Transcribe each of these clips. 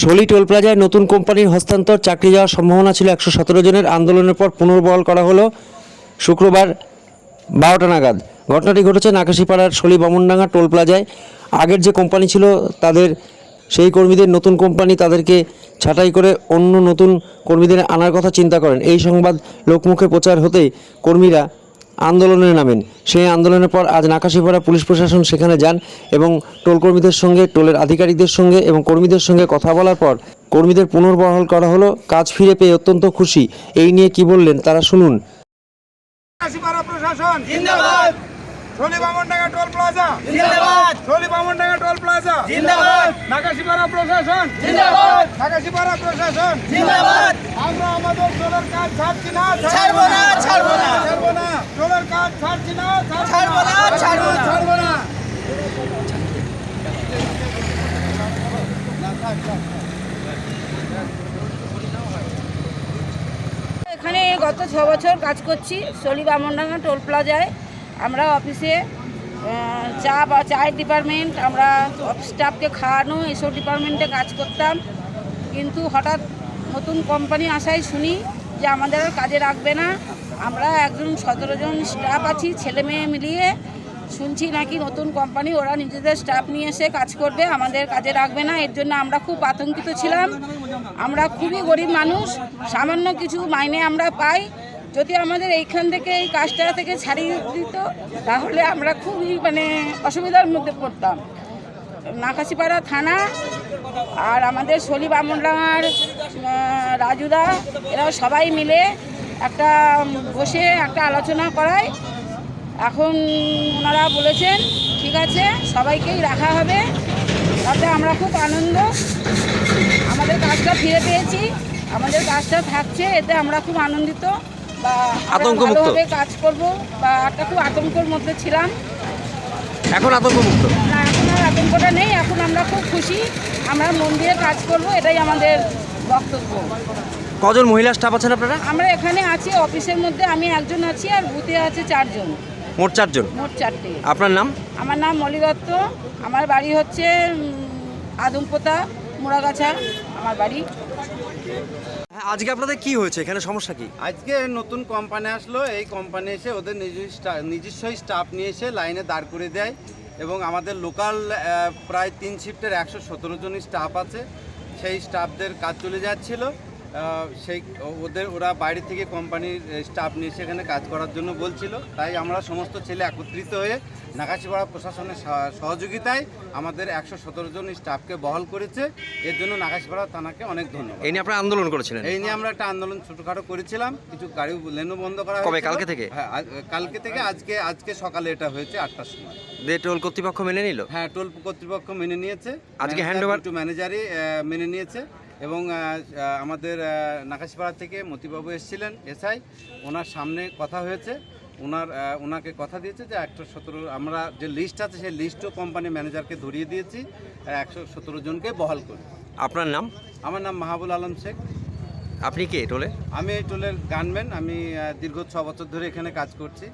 শলি toll প্লাজায় নতুন কোম্পানির হস্তান্তর, চাকরি যাওয়ার সম্ভাবনা ছিল একশো সতেরো জনের। আন্দোলনের পর পুনর্বহাল করা হলো শুক্রবার বারোটা নাগাদ। ঘটনাটি ঘটেছে নাকাশিপাড়ার শলি বামনডাঙ্গা টোল প্লাজায়। আগের যে কোম্পানি ছিল, তাদের সেই কর্মীদের নতুন কোম্পানি তাদেরকে ছাঁটাই করে অন্য নতুন কর্মীদের আনার কথা চিন্তা করেন। এই সংবাদ লোকমুখে প্রচার হতেই কর্মীরা আন্দোলনে নামেন। সেই আন্দোলনের পর আজ নাকাশিপাড়া পুলিশ প্রশাসন সেখানে যান এবং টোল কর্মীদের সঙ্গে টোলের আধিকারিকদের সঙ্গে এবং কর্মীদের সঙ্গে কথা বলার পর কর্মীদের পুনর্বহাল করা হলো। কাজ ফিরে পেয়ে অত্যন্ত খুশি। এই নিয়ে কি বললেন তারা শুনুন। প্রশাসন। জিন্দাবাদ। Bamandanga toll plaza. জিন্দাবাদ। শনি বামনডাঙ্গা টোল প্লাজা। জিন্দাবাদ। নাকাশিপাড়া প্রশাসন। জিন্দাবাদ। নাকাশিপাড়া প্রশাসন। জিন্দাবাদ। আমরা আমাদের টোলের কাজ ছাড়ছি না। ছাড়বো না, ছাড়বো না। ছাড়বো না। টোলের কাজ ছাড়ছি না ছাড়বো না, ছাড়বো না। ছাড়বো না। এখানে গত ছ বছর কাজ করছি সলি বামনডাঙ্গা টোল প্লাজায়। আমরা অফিসে চা বা চায়ের ডিপার্টমেন্ট আমরা স্টাফকে খাওয়ানো এসব ডিপার্টমেন্টে কাজ করতাম। কিন্তু হঠাৎ নতুন কোম্পানি আসায় শুনি যে আমাদের কাজে রাখবে না। আমরা একজন সতেরো জন স্টাফ আছি ছেলে মেয়ে মিলিয়ে। শুনছি নাকি নতুন কোম্পানি ওরা নিজেদের স্টাফ নিয়ে এসে কাজ করবে আমাদের কাজে রাখবে না এর জন্য আমরা খুব আতঙ্কিত ছিলাম। আমরা খুবই গরিব মানুষ সামান্য কিছু মাইনে আমরা পাই। যদি আমাদের এইখান থেকে এই কাজটা থেকে ছাড়িয়ে দিত তাহলে আমরা খুবই মানে অসুবিধার মধ্যে পড়তাম। নাকাশিপাড়া থানা আর আমাদের সলি বামনডাঙ্গার আহ, রাজুদা এরা সবাই মিলে একটা বসে একটা আলোচনা করায় এখন ওনারা বলেছেন ঠিক আছে সবাইকেই রাখা হবে। তাতে আমরা খুব আনন্দ। আমাদের কাজটা ফিরে পেয়েছি। আমাদের কাজটা থাকছে এতে আমরা খুব আনন্দিত। বা আতঙ্কমুক্ত। ভালোভাবে কাজ করব। বা একটা খুব আতঙ্কর মধ্যে ছিলাম। এখন আতঙ্কমুক্ত? না এখন আর আতঙ্কটা নেই। এখন আমরা খুব খুশি। আমরা মন দিয়ে কাজ করব। এটাই আমাদের বক্তব্য। কজন মহিলা স্টাফ আছেন আপনারা? আমরা এখানে আছি অফিসের মধ্যে আমি একজন আছি আর বুথে আছে চারজন। মোট চারজন? মোট চারটে। আপনার নাম? আমার নাম মলি দত্ত। আমার বাড়ি হচ্ছে আদমপোতা মোড়াগাছা আমার বাড়ি। হ্যাঁ, আজকে আপনাদের কি হয়েছে? এখানে সমস্যা কি? আজকে নতুন কোম্পানি আসলো। এই কোম্পানি এসে ওদের নিজস্ব নিজস্ব স্টাফ নিয়ে এসে লাইনে দাঁড় করে দেয় এবং আমাদের লোকাল প্রায় তিন শিফটের একশো সতেরো জন স্টাফ আছে। সেই স্টাফদের কাজ চলে যাচ্ছিল। সেই ওদের ওরা বাইরে থেকে কোম্পানির স্টাফ নিয়ে এসে এখানে কাজ করার জন্য বলছিল। তাই আমরা সমস্ত ছেলে একত্রিত হয়ে নাকাশিপাড়া প্রশাসনের সহ- সহযোগিতায় আমাদের একশো সতেরো জন স্টাফকে বহাল করেছে। এর জন্য নাকাশিপাড়া থানাকে অনেক ধন্যবাদ। এই নিয়ে আপনারা আন্দোলন করেছিলেন? এই নিয়ে আমরা একটা আন্দোলন ছোটোখাটো করেছিলাম। কিছু গাড়ি লেনও বন্ধ করা কবে? কালকে থেকে? হ্যাঁ কালকে থেকে আজকে আজকে সকালে এটা হয়েছে আটটার সময়। দে টোল কর্তৃপক্ষ মেনে নিল? হ্যাঁ টোল কর্তৃপক্ষ মেনে নিয়েছে। আজকে handover? টু ম্যানেজারই মেনে নিয়েছে। এবং আমাদের নাকাশিপাড়া থেকে মতিবাবু এসেছিলেন এসআই। ওনার সামনে কথা হয়েছে। ওনার ওনাকে কথা দিয়েছে যে একশো সতেরো আমরা যে লিস্ট আছে সেই লিস্টও কোম্পানি ম্যানেজারকে ধরিয়ে দিয়েছি আর একশো সতেরো জনকে বহাল করি। আপনার নাম? আমার নাম মাহাবুল আলম শেখ। আপনি কে টোলে? আমি এই টোলের গানম্যান আমি দীর্ঘ ছ বছর ধরে এখানে কাজ করছি।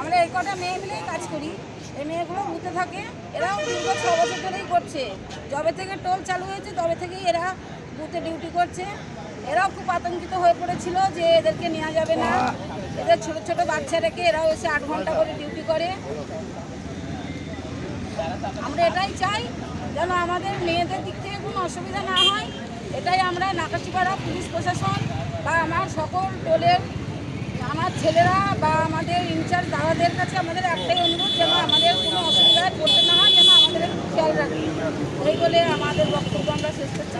আমরা এই কটা মেয়ে মিলেই কাজ করি। এই মেয়েগুলো বুথে থাকে। এরাও দীর্ঘ ছ বছর ধরেই করছে। যবে থেকে টোল চালু হয়েছে, তবে থেকেই এরা বুথে ডিউটি করছে। এরাও খুব আতঙ্কিত হয়ে পড়েছিল যে এদেরকে নেওয়া যাবে না। এদের ছোট ছোট বাচ্চা রেখে এরাও এসে আট ঘণ্টা করে ডিউটি করে। আমরা এটাই চাই যেন আমাদের মেয়েদের দিক থেকে কোনো অসুবিধা না হয়। এটাই আমরা নাকাশিপাড়া পুলিশ প্রশাসন বা আমার সকল টোলের আমার ছেলেরা বা আমাদের ইনচার্জ দাদাদের কাছে আমাদের একটাই অনুরোধ যেন আমাদের কোনো অসুবিধায় পড়তে না হয়, যেন আমাদের খেয়াল রাখি। এই বলে আমাদের বক্তব্য আমরা শেষ করছি।